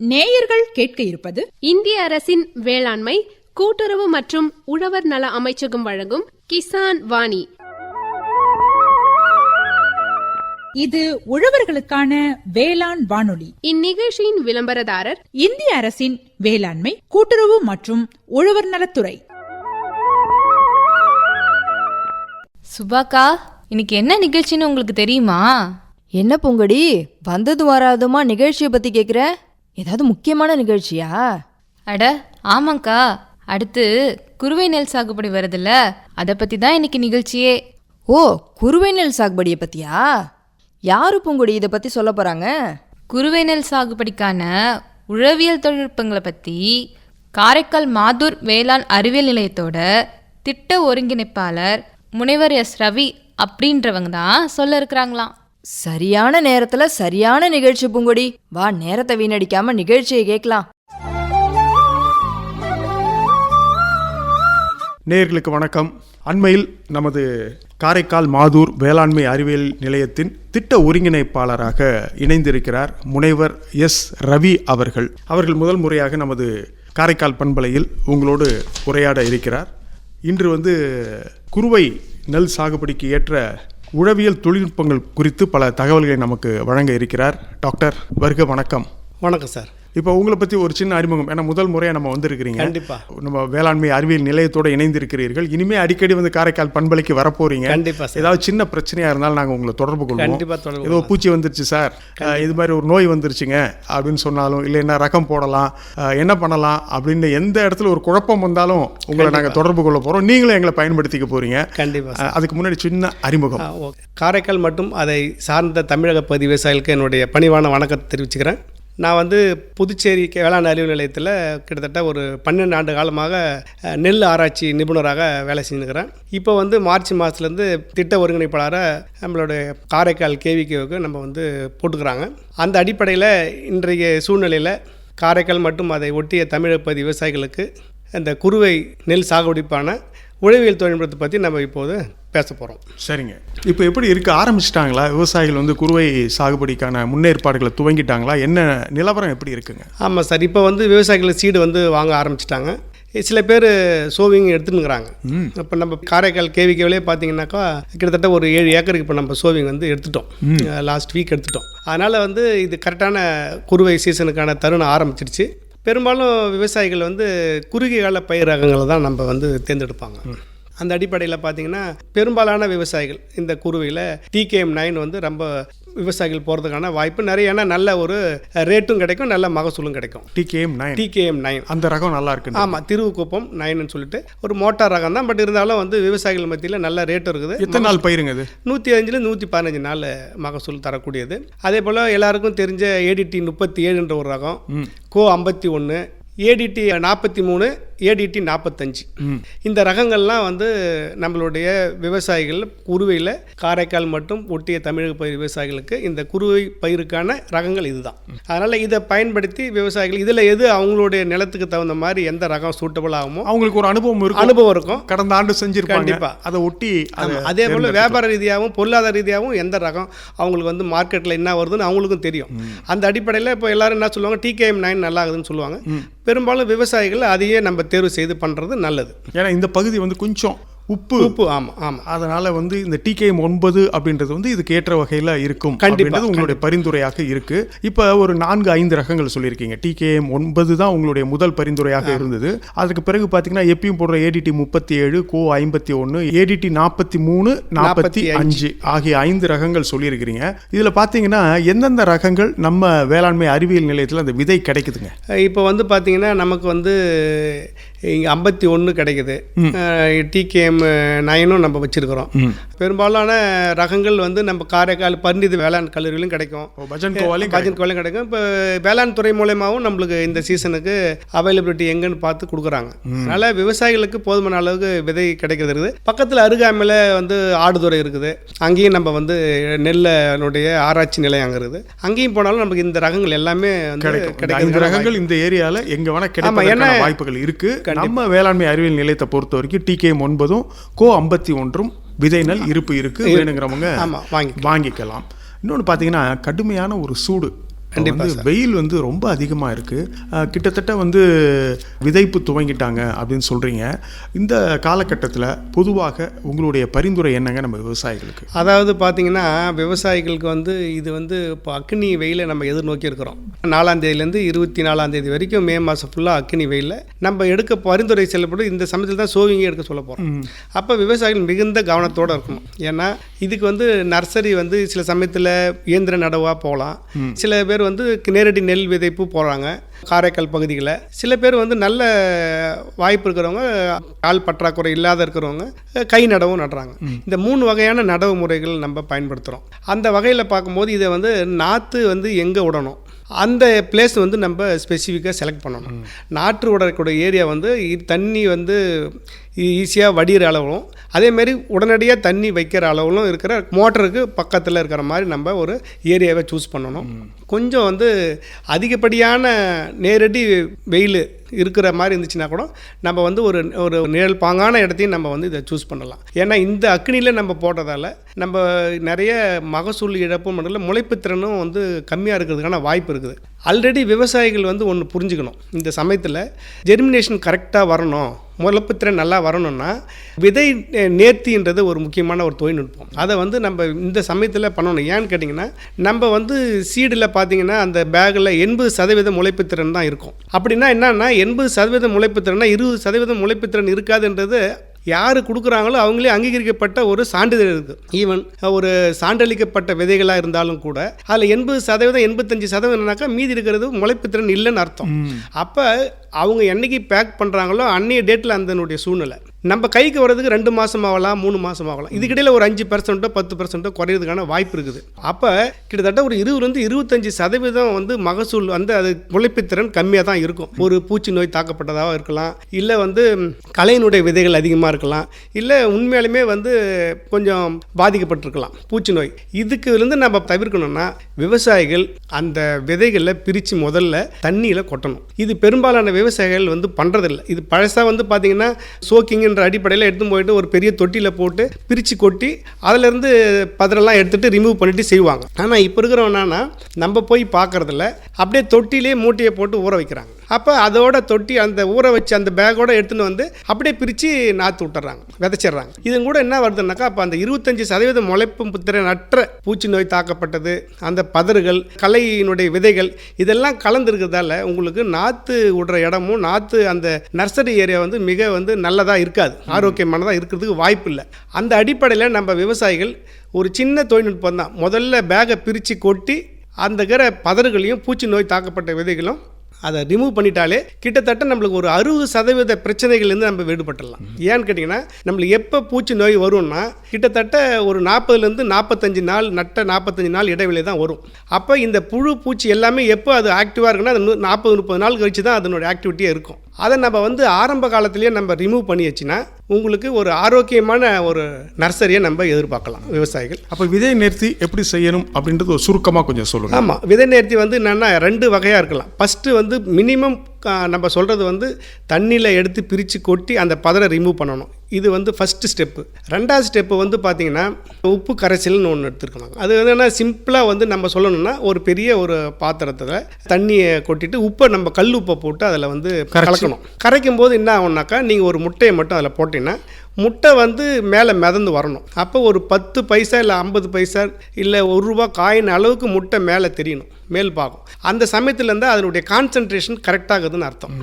நேயர்கள் கேட்க இருப்பது இந்திய அரசின் வேளாண்மை கூட்டுறவு மற்றும் உழவர் நல அமைச்சகம் வழங்கும் கிசான் வாணி. இது உழவர்களுக்கான வேளாண் வானொலி. இந்நிகழ்ச்சியின் விளம்பரதாரர் இந்திய அரசின் வேளாண்மை கூட்டுறவு மற்றும் உழவர் நலத்துறை. சுபாக்கா இன்னைக்கு என்ன நிகழ்ச்சின்னு உங்களுக்கு தெரியுமா? என்ன பொங்கடி? வந்தது வராதுமா நிகழ்ச்சியை பத்தி கேக்குற? ஏதாவது முக்கியமான நிகழ்ச்சியா? அட ஆமாங்க்கா அடுத்து குருவை நெல் சாகுபடி வருதுல்ல. அதை பத்தி தான் இன்னைக்கு நிகழ்ச்சியே. ஓ குருவை நெல் சாகுபடியை பத்தியா? யாரு பொங்குடி இதை பத்தி சொல்ல போறாங்க? குருவை நெல் சாகுபடிக்கான உழவியல் தொழில்நுட்பங்களை பத்தி காரைக்கால் மாதூர் வேளாண் அறிவியல் நிலையத்தோட திட்ட ஒருங்கிணைப்பாளர் முனைவர் எஸ் ரவி அப்படின்றவங்க தான் சொல்ல இருக்கிறாங்களாம். சரியான நேரத்துல சரியான நிகழ்ச்சி பூங்கொடி. வா நேரத்தை வீணடிக்காம நிகழ்ச்சியை கேட்கலாம். நேர்களுக்கு வணக்கம். அண்மையில் நமது காரைக்கால் மாதூர் வேளாண்மை அறிவியல் நிலையத்தின் திட்ட ஒருங்கிணைப்பாளராக இணைந்திருக்கிறார் முனைவர் எஸ் ரவி அவர்கள். அவர்கள் முதல் முறையாக நமது காரைக்கால் பண்பலையில் உங்களோடு உரையாட இருக்கிறார். இன்று வந்து குறுவை நெல் சாகுபடிக்கு ஏற்ற உழவியல் தொழில்நுட்பங்கள் குறித்து பல தகவல்களை நமக்கு வழங்க இருக்கிறார். டாக்டர் வருக வணக்கம். வணக்கம் சார். இப்போ உங்களை பற்றி ஒரு சின்ன அறிமுகம். ஏன்னா முதல் முறையாக நம்ம வந்திருக்கிறீங்க. கண்டிப்பா. நம்ம வேளாண்மை அறிவியல் நிலையத்தோடு இணைந்திருக்கிறீர்கள். இனிமே அடிக்கடி வந்து காரைக்கால் பண்பலைக்கு வரப்போறீங்க. கண்டிப்பா சார். ஏதாவது சின்ன பிரச்சனையா இருந்தாலும் நாங்கள் உங்களை தொடர்பு கொள்வோம். ஏதோ பூச்சி வந்துருச்சு சார். இது மாதிரி ஒரு நோய் வந்துருச்சுங்க அப்படின்னு சொன்னாலும் இல்லை என்ன ரகம் போடலாம் என்ன பண்ணலாம் அப்படின்னு எந்த இடத்துல ஒரு குழப்பம் வந்தாலும் உங்களை நாங்கள் தொடர்பு கொள்ள போகிறோம் நீங்களும் எங்களை பயன்படுத்திக்க போறீங்க. கண்டிப்பா அஹ், அதுக்கு முன்னாடி சின்ன அறிமுகம். காரைக்கால் மற்றும் அதை சார்ந்த தமிழக பகுதி விவசாயிகளுக்கு என்னுடைய பணிவான வணக்கத்தை தெரிவிச்சுக்கிறேன். நான் வந்து புதுச்சேரி வேளாண் அறிவு நிலையத்தில் கிட்டத்தட்ட ஒரு பன்னெண்டு ஆண்டு காலமாக நெல் ஆராய்ச்சி நிபுணராக வேலை செஞ்சுருக்கிறேன் இப்போ வந்து மார்ச் மாதத்துலேருந்து திட்ட ஒருங்கிணைப்பாளராக நம்மளுடைய காரைக்கால் கேவிகேவுக்கு நம்ம வந்து போட்டுக்கிறாங்க. அந்த அடிப்படையில் இன்றைய சூழ்நிலையில் காரைக்கால் மற்றும் அதை ஒட்டிய தமிழக பகுதி விவசாயிகளுக்கு இந்த குறுவை நெல் சாகுபடிப்பான உழவியல் தொழில்நுட்பத்தை பற்றி நம்ம இப்போது பேச போகிறோம் சரிங்க. இப்போ எப்படி இருக்க? ஆரம்பிச்சிட்டாங்களா? விவசாயிகள் வந்து குறுவை சாகுபடிக்கான முன்னேற்பாடுகளை துவங்கிட்டாங்களா? என்ன நிலவரம் எப்படி இருக்குங்க? ஆமாம் சார். இப்போ வந்து விவசாயிகள் சீடு வந்து வாங்க ஆரம்பிச்சிட்டாங்க. சில பேர் சோவிங் எடுத்துனுக்குறாங்க இப்போ நம்ம காரைக்கால் கேவிக்கவிலே பார்த்தீங்கன்னாக்கா கிட்டத்தட்ட ஒரு ஏழு ஏக்கருக்கு இப்போ நம்ம சோவிங் வந்து எடுத்துட்டோம். லாஸ்ட் வீக் எடுத்துட்டோம். அதனால் வந்து இது கரெக்டான குறுவை சீசனுக்கான தருணம் ஆரம்பிச்சிடுச்சு பெரும்பாலும் விவசாயிகள் வந்து குறுகிய கால பயிர் ரகங்களை தான் நம்ம வந்து தேர்ந்தெடுப்பாங்க. அந்த அடிப்படையில் பார்த்தீங்கன்னா பெரும்பாலான விவசாயிகள் இந்த குருவியில் டிகேஎம் நைன் வந்து ரொம்ப விவசாயிகள் போகிறதுக்கான வாய்ப்பு நிறைய. ஏன்னா நல்ல ஒரு ரேட்டும் கிடைக்கும் நல்ல மகசூலும் கிடைக்கும். டிகேஎம் நைன் டிகேஎம் நைன் அந்த ரகம் நல்லா இருக்கு ஆமாம் திருவுக்குப்பம் நைன்னு சொல்லிட்டு ஒரு மோட்டார் ரகம் தான். பட் இருந்தாலும் வந்து விவசாயிகள் மத்தியில் நல்ல ரேட் இருக்குது. எத்தனை நாள் பயிருங்க இது? நூற்றி அஞ்சில் நூற்றி பதினஞ்சு நாள் மகசூல் தரக்கூடியது. அதே போல் எல்லாருக்கும் தெரிஞ்ச ஏடிடி முப்பத்தி ஏழுன்ற ஒரு ரகம். கோ ஐம்பத்தி ஒன்று ஏடிடி நாற்பத்தி மூணு ஏடிடி நாற்பத்தஞ்சு இந்த ரகங்கள்லாம் வந்து நம்மளுடைய விவசாயிகள் குருவையில் காரைக்கால் மற்றும் ஒட்டிய தமிழக பயிர் விவசாயிகளுக்கு இந்த குருவை பயிருக்கான ரகங்கள் இதுதான். அதனால் இதை பயன்படுத்தி விவசாயிகள் இதில் எது அவங்களுடைய நிலத்துக்கு தகுந்த மாதிரி எந்த ரகம் சூட்டபிள் ஆகுமோ அவங்களுக்கு ஒரு அனுபவம் இருக்கும். அனுபவம் இருக்கும். கடந்த ஆண்டு செஞ்சிருப்பாங்க. கண்டிப்பா. அதை ஒட்டி அதை போல் வியாபார ரீதியாகவும் பொருளாதார ரீதியாகவும் எந்த ரகம் அவங்களுக்கு வந்து மார்க்கெட்டில் என்ன வருதுன்னு அவங்களுக்கும் தெரியும். அந்த அடிப்படையில் இப்போ எல்லாரும் என்ன சொல்லுவாங்க டிகேஎம் நைன் நல்லா ஆகுதுன்னு சொல்லுவாங்க. பெரும்பாலும் விவசாயிகள் அதையே நம்ம தேர்வு செய்து பண்ணுறது நல்லது. ஏன்னா இந்த பகுதி வந்து கொஞ்சம் உப்பு. உப்பு ஆமாம் ஆமாம் அதனால வந்து இந்த டிகேஎம் ஒன்பது அப்படின்றது வந்து இதுக்கு ஏற்ற வகையில இருக்கும் கண்டிப்பா, அப்படின்றது உங்களுடைய பரிந்துரையாக இருக்கு. இப்போ ஒரு நான்கு ஐந்து ரகங்கள் சொல்லியிருக்கீங்க. டிகேஎம் ஒன்பது தான் உங்களுடைய முதல் பரிந்துரையாக இருந்தது. அதுக்கு பிறகு பார்த்தீங்கன்னா எப்பயும் போடுற ஏடிடி முப்பத்தி ஏழு கோ ஐம்பத்தி ஒன்று ஏடிடி நாற்பத்தி மூணு நாற்பத்தி அஞ்சு ஆகிய ஐந்து ரகங்கள் சொல்லியிருக்கிறீங்க. இதில் பார்த்தீங்கன்னா எந்தெந்த ரகங்கள் நம்ம வேளாண்மை அறிவியல் நிலையத்தில் அந்த விதை கிடைக்குதுங்க? இப்போ வந்து பார்த்தீங்கன்னா நமக்கு வந்து இங்கே ஐம்பத்தி ஒன்று கிடைக்குது. டிகேஎம் நைனும் நம்ம வச்சுருக்கிறோம். பெரும்பாலான ரகங்கள் வந்து நம்ம காரைக்கால் பன்னிது வேளாண் கல்லூரியிலும் கிடைக்கும். பஜன் கோவாலையும் பஜன் கோலையும் கிடைக்கும். இப்போ வேளாண் துறை மூலயமாவும் நம்மளுக்கு இந்த சீசனுக்கு அவைலபிலிட்டி எங்கன்னு பார்த்து கொடுக்குறாங்க. அதனால் விவசாயிகளுக்கு போதுமான அளவுக்கு விதை கிடைக்கிறது இருக்குது. பக்கத்தில் அருகாமையில் வந்து ஆடுதுறை இருக்குது. அங்கேயும் நம்ம வந்து நெல்லுடைய ஆராய்ச்சி நிலையம் அங்கே இருக்குது. அங்கேயும் போனாலும் நமக்கு இந்த ரகங்கள் எல்லாமே வந்து கிடைக்கும். இந்த ரகங்கள் இந்த ஏரியால எங்க வேணா கிடைப்பதற்கான ஏன்னா- வாய்ப்புகள் இருக்கு. நம்ம வேளாண்மை அறிவியல் நிலையத்தை பொறுத்த வரைக்கும் டிகேஎம் ஒன்பதும் கோ ஐம்பத்தி ஒன்றும் விதை நெல் இருப்பு இருக்கு வேணுங்கிறவங்க. வாங்கிக்கலாம். இன்னொன்று பார்த்தீங்கன்னா கடுமையான ஒரு சூடு. கண்டிப்பா வந்து வெயில் வந்து ரொம்ப அதிகமாக இருக்குது கிட்டத்தட்ட வந்து விதைப்பு துவங்கிட்டாங்க அப்படின்னு சொல்கிறீங்க இந்த காலகட்டத்தில் பொதுவாக உங்களுடைய பரிந்துரை என்னங்க நம்ம விவசாயிகளுக்கு? அதாவது பார்த்தீங்கன்னா விவசாயிகளுக்கு வந்து இது வந்து இப்போ அக்னி வெயிலை நம்ம எதிர்நோக்கி இருக்கிறோம் நாலாம் தேதியிலேருந்து இருபத்தி நாலாம் தேதி வரைக்கும் மே மாதம் ஃபுல்லாக அக்னி வெயிலில் நம்ம எடுக்க பரிந்துரை செல்லப்படும் இந்த சமயத்தில் தான் சோவிங்க எடுக்க சொல்ல போகிறோம் அப்போ விவசாயிகள் மிகுந்த கவனத்தோடு இருக்கணும். ஏன்னா இதுக்கு வந்து நர்சரி வந்து சில சமயத்தில் இயந்திர நடவாக போகலாம். சில பேர் வந்து நேரடி நெல் விதைப்பு போகிறாங்க காரைக்கால் பகுதிகளில் சில பேர் வந்து நல்ல வாய்ப்பு இருக்கிறவங்க ஆள் பற்றாக்குறை இல்லாத இருக்கிறவங்க கை நடவும் நடுறாங்க. இந்த மூணு வகையான நடவு முறைகள் நம்ம பயன்படுத்துகிறோம் அந்த வகையில் பார்க்கும்போது இதை வந்து நாற்று வந்து எங்கே விடணும் அந்த பிளேஸ் வந்து நம்ம ஸ்பெசிஃபிக்காக செலக்ட் பண்ணணும். நாற்று விடக்கூடிய ஏரியா வந்து தண்ணி வந்து ஈஸியாக வடிகிற அளவும் அதேமாரி உடனடியாக தண்ணி வைக்கிற அளவிலும் இருக்கிற மோட்டருக்கு பக்கத்தில் இருக்கிற மாதிரி நம்ம ஒரு ஏரியாவை சூஸ் பண்ணணும். கொஞ்சம் வந்து அதிகப்படியான நேரடி வெயில் இருக்கிற மாதிரி இருந்துச்சுன்னா கூட நம்ம வந்து ஒரு ஒரு நிழல் பாங்கான இடத்தையும் நம்ம வந்து இதை சூஸ் பண்ணலாம். ஏன்னா இந்த அக்னியில் நம்ம போட்டதால் நம்ம நிறைய மகசூல் இழப்பும் மட்டும் இல்லை திறனும் வந்து கம்மியாக இருக்கிறதுக்கான வாய்ப்பு இருக்குது. ஆல்ரெடி விவசாயிகள் வந்து ஒன்று புரிஞ்சுக்கணும். இந்த சமயத்தில் ஜெர்மினேஷன் கரெக்டாக வரணும் முளைப்புத்திறன் நல்லா வரணும்னா விதை நே- நேர்த்தின்றது ஒரு முக்கியமான ஒரு தொழில்நுட்பம். அதை வந்து நம்ம இந்த சமயத்தில் பண்ணணும். ஏன்னு கேட்டிங்கன்னா நம்ம வந்து சீடில் பார்த்தீங்கன்னா அந்த பேக்கில் எண்பது சதவீதம் முளைப்புத்திறன் தான் இருக்கும். அப்படின்னா என்னென்னா எண்பது சதவீதம் முளைப்புத்திறன்னா இருபது சதவீதம் முளைப்புத்திறன் இருக்காதுன்றது யார் கொடுக்குறாங்களோ அவங்களே அங்கீகரிக்கப்பட்ட ஒரு சான்றிதழ் இருக்குது ஈவன் ஒரு சான்றளிக்கப்பட்ட விதைகளாக இருந்தாலும் கூட அதில் எண்பது சதவீதம் எண்பத்தஞ்சு சதவீதம்னாக்கா மீதி இருக்கிறது முளைப்புத்திறன் இல்லைன்னு அர்த்தம். அப்போ அவங்க என்னைக்கு பேக் பண்ணுறாங்களோ அன்னைய டேட்டில் அந்தனுடைய சூழ்நிலை. நம்ம கைக்கு வர்றதுக்கு ரெண்டு மாதம் ஆகலாம் மூணு மாதம் ஆகலாம். இதுக்கிடையில் ஒரு அஞ்சு பர்சன்ட்டோ பத்து பர்சன்ட்டோ குறையிறதுக்கான வாய்ப்பு இருக்குது. அப்போ கிட்டத்தட்ட ஒரு இருபதுலேருந்து இருபத்தஞ்சி சதவீதம் வந்து மகசூல் வந்து அது உழைப்புத்திறன் கம்மியாக தான் இருக்கும். ஒரு பூச்சி நோய் தாக்கப்பட்டதாக இருக்கலாம். இல்லை வந்து கலையினுடைய விதைகள் அதிகமாக இருக்கலாம். இல்லை உண்மையாலுமே வந்து கொஞ்சம் பாதிக்கப்பட்டிருக்கலாம் பூச்சி நோய். இதுக்குலேருந்து நம்ம தவிர்க்கணும்னா விவசாயிகள் அந்த விதைகளை பிரித்து முதல்ல தண்ணியில் கொட்டணும். இது பெரும்பாலான விவசாயிகள் வந்து பண்ணுறதில்ல இது பழசாக வந்து பார்த்தீங்கன்னா சோக்கிங்ன்ற அடிப்படையில் எடுத்து போயிட்டு ஒரு பெரிய தொட்டியில் போட்டு பிரித்து கொட்டி அதிலேருந்து பதிரெல்லாம் எடுத்துகிட்டு ரிமூவ் பண்ணிவிட்டு செய்வாங்க. ஆனால் இப்போ இருக்கிறவனா நம்ம போய் பார்க்குறதில்ல அப்படியே தொட்டிலே மூட்டையை போட்டு ஊற வைக்கிறாங்க. அப்போ அதோட தொட்டி அந்த ஊற வச்சு அந்த பேக்கோட எடுத்துன்னு வந்து அப்படியே பிரித்து நாற்று விட்டுறாங்க விதைச்சிடுறாங்க. இது கூட என்ன வருதுன்னாக்கா அப்போ அந்த இருபத்தஞ்சி சதவீதம் முளைப்பும் புத்திரன் அற்ற பூச்சி நோய் தாக்கப்பட்டது அந்த பதறுகள் கலையினுடைய விதைகள் இதெல்லாம் கலந்துருக்கிறதால உங்களுக்கு நாற்று விடுற இடமும் நாற்று அந்த நர்சரி ஏரியா வந்து மிக வந்து நல்லதாக இருக்காது. ஆரோக்கியமானதாக இருக்கிறதுக்கு வாய்ப்பு இல்லை. அந்த அடிப்படையில் நம்ம விவசாயிகள் ஒரு சின்ன தொழில்நுட்பம் தான். முதல்ல பேகை பிரித்து கொட்டி அந்த இருக்கிற பதறுகளையும் பூச்சி நோய் தாக்கப்பட்ட விதைகளும் அதை ரிமூவ் பண்ணிட்டாலே கிட்டத்தட்ட நம்மளுக்கு ஒரு அறுபது சதவீத பிரச்சனைகள்லேருந்து நம்ம விடுபட்டுடலாம். ஏன்னு கேட்டிங்கன்னா நம்மளுக்கு எப்போ பூச்சி நோய் வரும்னா கிட்டத்தட்ட ஒரு நாற்பதுலேருந்து நாற்பத்தஞ்சு நாள் நட்ட நாற்பத்தஞ்சு நாள் இடைவெளி தான் வரும். அப்போ இந்த புழு பூச்சி எல்லாமே எப்போ அது ஆக்டிவாக இருக்குன்னா அது நாற்பது முப்பது நாள் கழிச்சு தான் அதனோட ஆக்டிவிட்டியே இருக்கும். அதை நம்ம வந்து ஆரம்ப காலத்திலேயே நம்ம ரிமூவ் பண்ணியாச்சுன்னா உங்களுக்கு ஒரு ஆரோக்கியமான ஒரு நர்சரியை நம்ம எதிர்பார்க்கலாம் விவசாயிகள். அப்போ விதை நேர்த்தி எப்படி செய்யணும் அப்படின்றது ஒரு சுருக்கமாக கொஞ்சம் சொல்லுங்கள் ஆமாம் விதை நேர்த்தி வந்து என்னென்னா ரெண்டு வகையாக இருக்கலாம். ஃபஸ்ட்டு வந்து மினிமம் நம்ம சொல்கிறது வந்து தண்ணியில் எடுத்து பிரித்து கொட்டி அந்த பதரை ரிமூவ் பண்ணணும். இது வந்து ஃபஸ்ட்டு ஸ்டெப்பு ரெண்டாவது ஸ்டெப்பு வந்து பார்த்திங்கன்னா உப்பு கரைசல்னு ஒன்று எடுத்துருக்கணும் அது வந்து என்ன சிம்பிளாக வந்து நம்ம சொல்லணும்னா ஒரு பெரிய ஒரு பாத்திரத்தில் தண்ணியை கொட்டிட்டு உப்பை நம்ம கல் உப்பை போட்டு அதில் வந்து கலக்கணும். கரைக்கும் போது என்ன ஆகும்னாக்கா நீங்கள் ஒரு முட்டையை மட்டும் அதில் போட்டிங்கன்னா முட்டை வந்து மேலே மிதந்து வரணும். அப்போ ஒரு பத்து பைசா இல்லை ஐம்பது பைசா இல்லை ஒரு ரூபா காயின் அளவுக்கு முட்டை மேலே தெரியணும். மேல் பாகம். அந்த சமயத்தில் இருந்தால் அதனுடைய கான்சன்ட்ரேஷன் கரெக்டாகுதுன்னு அர்த்தம்.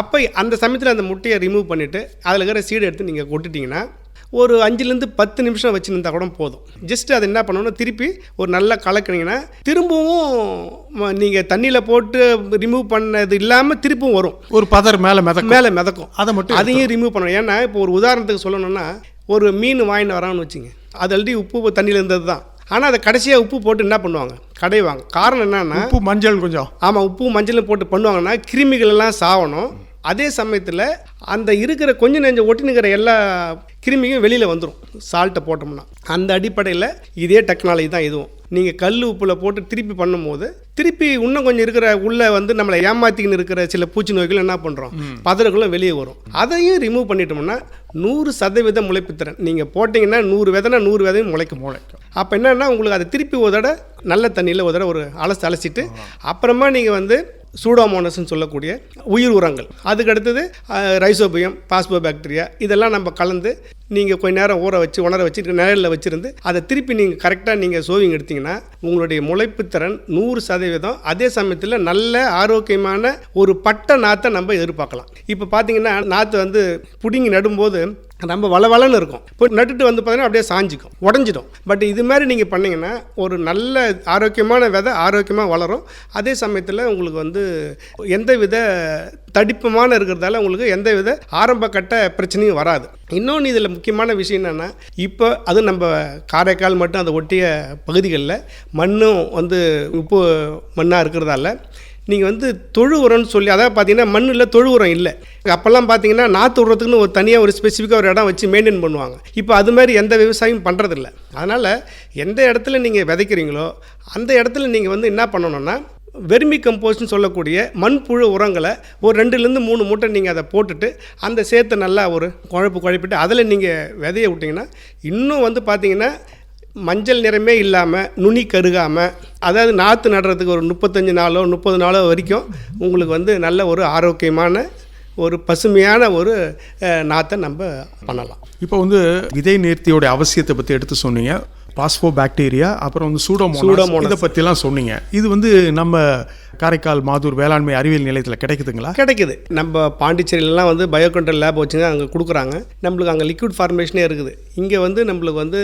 அப்போ அந்த சமயத்தில் அந்த முட்டையை ரிமூவ் பண்ணிவிட்டு அதில் இருக்கிற சீடை எடுத்து நீங்கள் கொட்டிட்டீங்கன்னா ஒரு அஞ்சுலேருந்து பத்து நிமிஷம் வச்சுருந்தா கூட போதும். ஜஸ்ட் அதை என்ன பண்ணணும்னா திருப்பி ஒரு நல்லா கலக்குனீங்கன்னா திரும்பவும் நீங்கள் தண்ணியில் போட்டு ரிமூவ் பண்ணது இல்லாமல் திரும்பவும் வரும். ஒரு பதர் மேலே மிதக்கும். மேலே மிதக்கும். அதை மட்டும் அதையும் ரிமூவ் பண்ணணும். ஏன்னா இப்போ ஒரு உதாரணத்துக்கு சொல்லணும்னா ஒரு மீன் வாங்கிட்டு வரான்னு வச்சுங்க. அது ஆல்ரெடி உப்பு தண்ணியில் இருந்தது தான். ஆனால் அதை கடைசியாக உப்பு போட்டு என்ன பண்ணுவாங்க? கடைவாங்க. காரணம் என்னன்னா உப்பு மஞ்சள் கொஞ்சம். ஆமாம் உப்பு மஞ்சளும் போட்டு பண்ணுவாங்கன்னா கிருமிகள் எல்லாம் சாவணும். அதே சமயத்தில் அந்த இருக்கிற கொஞ்சம் நெஞ்ச ஒட்டினுக்கிற எல்லா கிருமியும் வெளியில் வந்துடும் சால்ட்டை போட்டோம்னா. அந்த அடிப்படையில் இதே டெக்னாலஜி தான் இதுவும். நீங்கள் கல் உப்பில் போட்டு திருப்பி பண்ணும்போது திருப்பி இன்னும் கொஞ்சம் இருக்கிற உள்ளே வந்து நம்மளை ஏமாத்திக்கின்னு இருக்கிற சில பூச்சி நோய்கள் என்ன பண்ணுறோம் பதறுகளும் வெளியே வரும். அதையும் ரிமூவ் பண்ணிட்டோம்னா நூறு சதவீத முளைப்புத்திறன். நீங்கள் போட்டிங்கன்னா நூறு விதைனா நூறு விதையும் முளைக்கும். முளைக்கும். அப்போ என்னன்னா உங்களுக்கு அதை திருப்பி ஒரு தடவை நல்ல தண்ணியில் ஒரு தடவை ஒரு அலசி அலசிட்டு அப்புறமா நீங்கள் வந்து சூடோமோனஸ்ன்னு சொல்லக்கூடிய உயிர் உரங்கள். அதுக்கடுத்தது ரைசோபியம் பாஸ்போ பாக்டீரியா இதெல்லாம் நம்ம கலந்து நீங்கள் கொஞ்ச நேரம் ஊற வச்சு உணர வச்சு நிழலில் வச்சுருந்து அதை திருப்பி நீங்கள் கரெக்டாக நீங்கள் சோவிங் எடுத்தீங்கன்னா உங்களுடைய முளைப்பு திறன் நூறு சதவீதம். அதே சமயத்தில் நல்ல ஆரோக்கியமான ஒரு பட்ட நாத்தை நம்ம எதிர்பார்க்கலாம். இப்போ பார்த்தீங்கன்னா நாற்று வந்து பிடுங்கி நடும்போது நம்ம வளவளன்னு இருக்கும். இப்போ நட்டுட்டு வந்து பார்த்தீங்கன்னா அப்படியே சாஞ்சிக்கும் உடஞ்சிடும். பட் இது மாதிரி நீங்கள் பண்ணிங்கன்னா ஒரு நல்ல ஆரோக்கியமான விதை ஆரோக்கியமாக வளரும். அதே சமயத்தில் உங்களுக்கு வந்து எந்த வித தடிப்பமான இருக்கிறதால உங்களுக்கு எந்த வித ஆரம்ப கட்ட பிரச்சனையும் வராது. இன்னொன்று இதில் முக்கியமான விஷயம் என்னென்னா இப்போ அது நம்ம காரைக்கால் மட்டும் அதை ஒட்டிய பகுதிகளில் மண்ணும் வந்து உப்பு மண்ணாக இருக்கிறதால நீங்கள் வந்து தொழு உரம்னு சொல்லி அதாவது பார்த்தீங்கன்னா மண்ணில் தொழு உரம் இல்லை. அப்போல்லாம் பார்த்தீங்கன்னா நாற்று விடுறதுக்குன்னு ஒரு தனியாக ஒரு ஸ்பெசிஃபிக்காக ஒரு இடம் வச்சு மெயின்டைன் பண்ணுவாங்க. இப்போ அது மாதிரி எந்த விவசாயம் பண்ணுறதில்ல அதனால் எந்த இடத்துல நீங்கள் விதைக்கிறீங்களோ அந்த இடத்துல நீங்கள் வந்து என்ன பண்ணணும்னா வெர்மி கம்போஸ்ட்னு சொல்லக்கூடிய மண்புழு உரங்களை ஒரு ரெண்டுலேருந்து மூணு மூட்டை நீங்கள் அதை போட்டுட்டு அந்த சேர்த்து நல்லா ஒரு குழப்பு குழப்பிட்டு அதில் நீங்கள் விதைய விட்டிங்கன்னா இன்னும் வந்து பார்த்தீங்கன்னா மஞ்சள் நிறமே இல்லாமல் நுனி கருகாமல் அதாவது நாற்று நடுறதுக்கு ஒரு முப்பத்தஞ்சு நாளோ முப்பது நாளோ வரைக்கும் உங்களுக்கு வந்து நல்ல ஒரு ஆரோக்கியமான ஒரு பசுமையான ஒரு நாற்றை நம்ம பண்ணலாம். இப்போ வந்து விதை நேர்த்தியோடைய அவசியத்தை பற்றி எடுத்து சொன்னீங்க. பாஸ்போ பாக்டீரியா அப்புறம் வந்து சூடோமோனாஸ். இதை பற்றிலாம் சொன்னீங்க. இது வந்து நம்ம காரைக்கால் மாதூர் வேளாண்மை அறிவியல் நிலையத்தில் கிடைக்குதுங்களா? கிடைக்குது. நம்ம பாண்டிச்சேரியிலலாம் வந்து பயோ கண்ட்ரோல் லேப் வச்சுங்க அங்கே கொடுக்குறாங்க. நம்மளுக்கு அங்கே லிக்விட் ஃபார்மேஷனே இருக்குது. இங்கே வந்து நம்மளுக்கு வந்து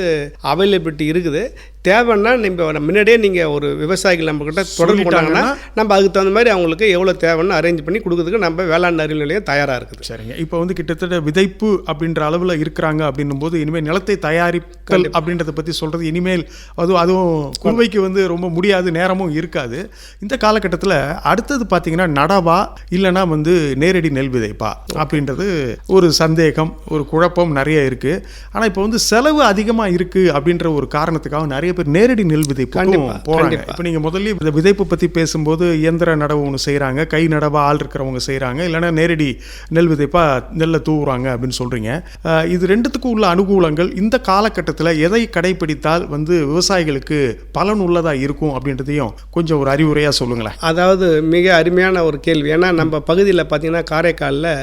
அவைலபிலிட்டி இருக்குது. தேவைன்னா நம்ம முன்னாடியே நீங்கள் ஒரு விவசாயிகள் நம்மக்கிட்ட தொடர்பு கொண்டாங்கன்னா நம்ம அதுக்கு தகுந்த மாதிரி அவங்களுக்கு எவ்வளோ தேவைன்னு அரேஞ்ச் பண்ணி கொடுக்குறதுக்கு நம்ம வேளாண் அறிவியல் நிலையம் தயாராக இருக்குது. சரிங்க. இப்போ வந்து கிட்டத்தட்ட விதைப்பு அப்படின்ற அளவில் இருக்கிறாங்க அப்படின்னும் போது இனிமேல் நிலத்தை தயாரித்தல் அப்படின்றத பற்றி சொல்கிறது இனிமேல் அதுவும் அதுவும் குழுவைக்கு வந்து ரொம்ப முடியாது நேரமும் இருக்காது. இந்த காலகட்டத்தில் அடுத்தது பார்த்தீங்கன்னா நடவா இல்லைன்னா வந்து நேரடி நெல் விதைப்பா அப்படின்றது ஒரு சந்தேகம் ஒரு குழப்பம் நிறைய இருக்குது ஆனால் இப்போ வந்து செலவு அதிகமாக இருக்குது அப்படின்ற ஒரு காரணத்துக்காக நிறைய பேர் நேரடி நெல் கண்டிப்பா, போகிறாங்க. இப்போ நீங்கள் முதல்ல இந்த விதைப்பு பற்றி பேசும்போது இயந்திர நடவு ஒன்று செய்கிறாங்க கை நடவா ஆள் இருக்கிறவங்க செய்கிறாங்க இல்லைன்னா நேரடி நெல் விதைப்பா நெல்லை தூவுறாங்க அப்படின்னு சொல்கிறீங்க இது ரெண்டுத்துக்கும் உள்ள அனுகூலங்கள் இந்த காலகட்டத்தில் எதை கடைபிடித்தால் வந்து விவசாயிகளுக்கு பலன் உள்ளதாக இருக்கும் அப்படின்றதையும் கொஞ்சம் ஒரு அறிவுரையாக சொல்லுங்களேன். அதாவது மிக அருமையான ஒரு கேள்வி. ஏன்னா நம்ம பகுதியில் பார்த்திங்கன்னா காரைக்காலில்